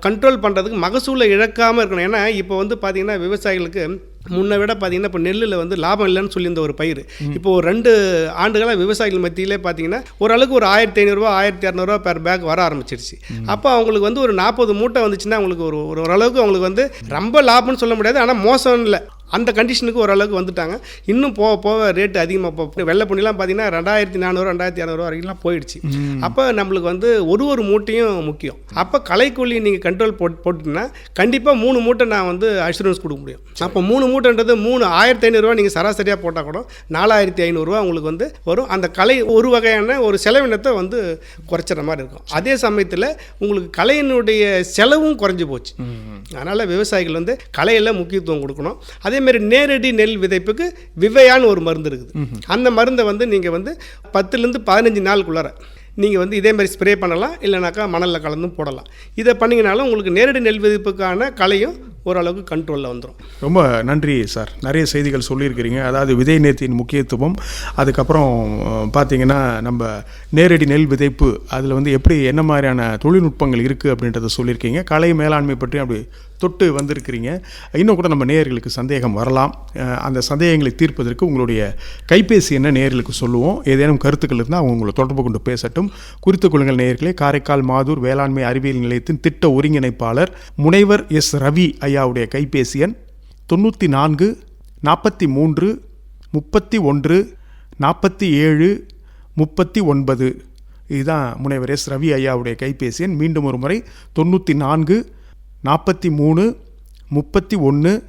கண்ட்ரோல் பண்ணுறதுக்கு மகசூலை இழக்காமல் இருக்கணும். ஏன்னா இப்போ வந்து பார்த்தீங்கன்னா விவசாயிகளுக்கு முன்ன விட பார்த்தீங்கன்னா இப்போ நெல்லில் வந்து லாபம் இல்லைன்னு சொல்லியிருந்த ஒரு பயிர். இப்போ ஒரு ரெண்டு ஆண்டுகளாக விவசாயிகள் மத்தியிலே பார்த்தீங்கன்னா ஓரளவுக்கு ஒரு ஆயிரத்தி ஐநூறுரூவா ஆயிரத்தி இரநூறுவா பெர் பேக் வர ஆரம்பிச்சிருச்சு. அப்போ அவங்களுக்கு வந்து ஒரு நாற்பது மூட்டை வந்துச்சுன்னா அவங்களுக்கு ஒரு ஒரு ஓரளவுக்கு அவங்களுக்கு வந்து ரொம்ப லாபம்னு சொல்ல முடியாது. ஆனால் மோசம் இல்லை. அந்த கண்டிஷனுக்கு ஓரளவுக்கு வந்துட்டாங்க. இன்னும் போக போக ரேட்டு அதிகமாக போ வெள்ளை பொண்ணிலாம் பார்த்தீங்கன்னா ரெண்டாயிரத்தி நானூறு ரெண்டாயிரத்தி இரநூறுவா வரைக்கும்லாம் போயிடுச்சு. அப்போ நம்மளுக்கு வந்து ஒரு ஒரு மூட்டையும் முக்கியம். அப்போ களைக்கொல்லி நீங்கள் கண்ட்ரோல் போட் போட்டுட்டீங்கன்னா கண்டிப்பாக மூணு மூட்டை நான் வந்து அஷூரன்ஸ் கொடுக்க முடியும். அப்போ மூணு மூட்டைன்றது மூணு ஆயிரத்தி ஐநூறுரூவா நீங்கள் சராசரியாக போட்டால் கூட நாலாயிரத்தி ஐநூறுரூவா உங்களுக்கு வந்து வரும். அந்த கலை ஒரு வகையான ஒரு செலவினத்தை வந்து குறைச்சிற மாதிரி இருக்கும். அதே சமயத்தில் உங்களுக்கு கலையினுடைய செலவும் குறைஞ்சி போச்சு. அதனால் விவசாயிகள் வந்து கலையில் முக்கியத்துவம் கொடுக்கணும். அதேமாரி நேரடி நெல் விதைப்புக்கு விவையான்னு ஒரு மருந்து இருக்குது. அந்த மருந்தை வந்து நீங்கள் வந்து பத்துலேருந்து பதினஞ்சு நாளுக்குள்ளார நீங்கள் வந்து இதே மாதிரி ஸ்ப்ரே பண்ணலாம் இல்லைனாக்கா மணலில் கலந்தும் போடலாம். இதை பண்ணிங்கனாலும் உங்களுக்கு நேரடி நெல் விதைப்புக்கான கலையும் ஓரளவுக்கு கண்ட்ரோலில் வந்துடும் ரொம்ப நன்றி சார். நிறைய செய்திகள் சொல்லியிருக்கிறீங்க. அதாவது விதை நேர்த்தியின் முக்கியத்துவம் அதுக்கப்புறம் பார்த்தீங்கன்னா நம்ம நேரடி நெல் விதைப்பு அதில் வந்து எப்படி என்ன மாதிரியான தொழில்நுட்பங்கள் இருக்குது அப்படின்றத சொல்லியிருக்கீங்க. கலை மேலாண்மை பற்றி அப்படி தொட்டு வந்திருக்கிறீங்க. இன்னும் கூட நம்ம நேயர்களுக்கு சந்தேகம் வரலாம். அந்த சந்தேகங்களை தீர்ப்பதற்கு உங்களுடைய கைபேசி என்ன நேயர்களுக்கு சொல்லுவோம். ஏதேனும் கருத்துக்கள் இருந்தால் அவங்க உங்களை தொடர்பு கொண்டு பேசட்டும். குறித்து கொள்ளுங்கள் நேயர்களே. காரைக்கால் மாதூர் வேளாண்மை அறிவியல் நிலையத்தின் திட்ட ஒருங்கிணைப்பாளர் முனைவர் எஸ். ரவி ஐயாவுடைய கைபேசி எண் தொண்ணூற்றி நான்கு நாற்பத்தி மூன்று முப்பத்தி ஒன்று நாற்பத்தி ஏழு முப்பத்தி ஒன்பது இதுதான் முனைவர் எஸ். ரவி ஐயாவுடைய கைபேசி எண். மீண்டும் ஒரு முறை தொண்ணூற்றி நான்கு நாற்பத்தி மூணு முப்பத்தி ஒன்று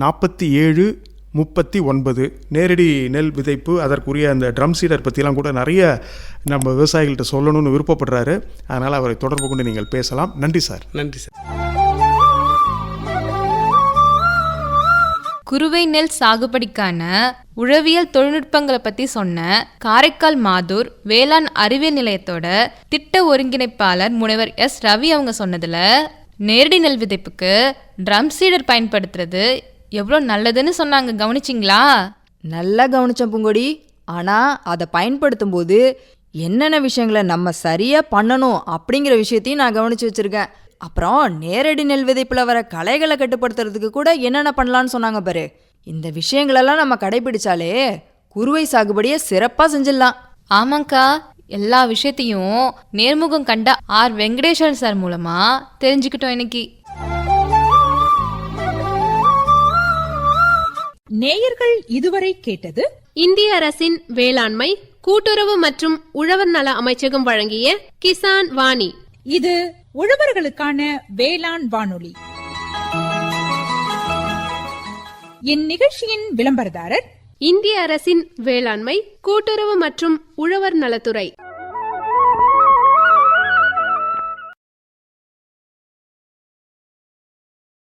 நாற்பத்தி ஏழு முப்பத்தி ஒன்பது. நேரடி நெல் விதைப்பு அதற்குரிய அந்த ட்ரம் சீடர் பற்றிலாம் கூட நிறைய நம்ம விவசாயிகள்கிட்ட சொல்லணும்னு விருப்பப்படுறாரு. அதனால் அவரை தொடர்பு கொண்டு நீங்கள் பேசலாம். நன்றி சார். நன்றி சார். குறுவை நெல் சாகுபடிக்கான உழவியல் தொழில்நுட்பங்களை பத்தி சொன்ன காரைக்கால் மாதூர் வேளாண் அறிவியல் நிலையத்தோட திட்ட ஒருங்கிணைப்பாளர் முனைவர் எஸ் ரவி அவங்க சொன்னதுல நேரடி நெல் விதைப்புக்கு ட்ரம் சீடர் பயன்படுத்துறது எவ்வளோ நல்லதுன்னு சொன்னாங்க. கவனிச்சிங்களா? நல்லா கவனிச்சேன் பூங்கொடி. ஆனால் அதை பயன்படுத்தும் போது என்னென்ன விஷயங்களை நம்ம சரியாக பண்ணணும் அப்படிங்கிற விஷயத்தையும் நான் கவனிச்சு வச்சுருக்கேன். அப்புறம் நேரடி நெல் விதைப்பில் வர களைகளை கட்டுப்படுத்துறதுக்கு கூட என்னென்ன பண்ணலான்னு சொன்னாங்க பாரு. இந்த விஷயங்களெல்லாம் நம்ம கடைபிடிச்சாலே குறுவை சாகுபடியை சிறப்பாக செஞ்சிடலாம். ஆமாங்க்கா எல்லா விஷயத்தையும் நேர்முகம் கண்ட ஆர். வெங்கடேஸ்வரன் சார் மூலமா தெரிஞ்சுக்கிட்டோம் இன்னைக்கு. நேயர்கள் இதுவரை கேட்டது இந்திய அரசின் வேளாண்மை கூட்டுறவு மற்றும் உழவர் நல அமைச்சகம் வழங்கிய கிசான் வாணி. இது உழவர்களுக்கான வேளாண் வானொலி. இந்நிகழ்ச்சியின் விளம்பரதாரர் இந்திய அரசின் வேளாண்மை கூட்டுறவு மற்றும் உழவர் நலத்துறை.